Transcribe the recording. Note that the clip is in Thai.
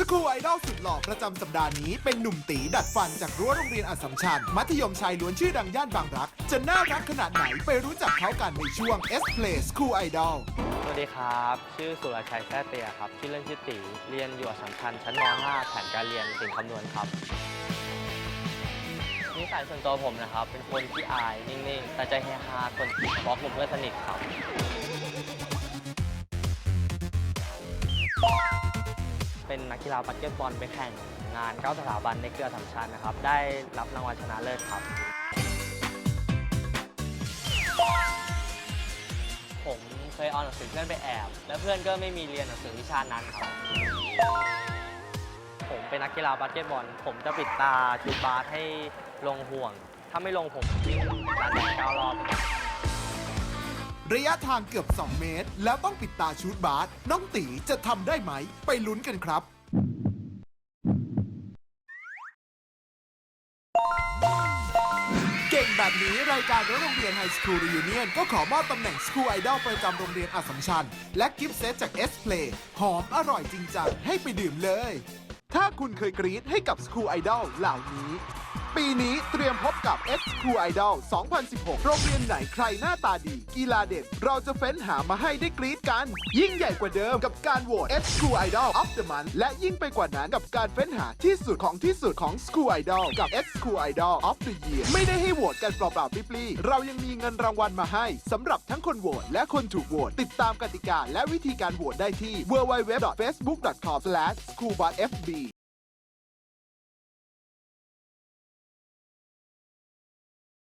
สกูไอดอลสุดหล่อประจำสัปดาห์นี้เป็นหนุ่มตีดัดฟันจากรั้วโรงเรียนอัสสัมชัญมัธยมชายล้วนชื่อดังย่านบางรัก จะน่ารักขนาดไหนไปรู้จักเขากันในช่วง S Play School Idol สวัสดีครับ ชื่อสุรชัยแท้เตียครับ ชื่อเล่นชื่อตี เรียนอยู่อัสสัมชัญชั้นม .5 แผนการเรียนสิ่งคำนวณครับนิสัยส่วนตัวผมนะครับ เป็นคนที่อายนิ่งๆ แต่ใจเฮฮาคนบอกกลุ่มเพื่อนสนิทครับ เป็นนักกีฬาบาสเกตบอลไปแข่งงาน 9 สถาบันในเครือสัมชัญนะครับ ได้รับรางวัลชนะเลิศครับ ผมเคยเอาหนังสือเพื่อนไปแอบ แล้วเพื่อนก็ไม่มีเรียนหนังสือวิชานั้นครับ ผมเป็นนักกีฬาบาสเกตบอล ผมจะปิดตาชุดบาสให้ลงห่วง ถ้าไม่ลงผมวิ่งลานแดงเก้ารอบ ระยะทางเกือบ 2 เมตร แล้วต้องปิดตาชูดบาสน้องตีจะทำได้ไหม ไปลุ้นกันครับ เก่งแบบนี้รายการโรงเรียนไฮสคูลรี u เนียนก็ขอมอบตำแหน่งส c ู o ไอดอลประจำโรงเรียนอัสมชัญและกิฟต์เซตจาก S Play หอมอร่อยจริงจังให้ไปดื่มเลย ถ้าคุณเคยกรี๊ดให้กับส c ู o ไอดอลเหล่านี้ ปีนี้เตรียมพบกับ X School Idol 2016 โรงเรียนไหนใครหน้าตาดี กีฬาเด่น เราจะเฟ้นหามาให้ได้กรี๊ดกัน ยิ่งใหญ่กว่าเดิมกับการโหวต X School Idol of the Month และยิ่งไปกว่านั้นกับการเฟ้นหาที่สุดของที่สุดของ School Idol กับ X School Idol of the Year ไม่ได้ให้โหวตกันเปล่าๆปลีๆเรายังมีเงินรางวัลมาให้สำหรับทั้งคนโหวตและคนถูกโหวตติดตามกติกาและวิธีการโหวตได้ที่ www.facebook.com/schoolbusfb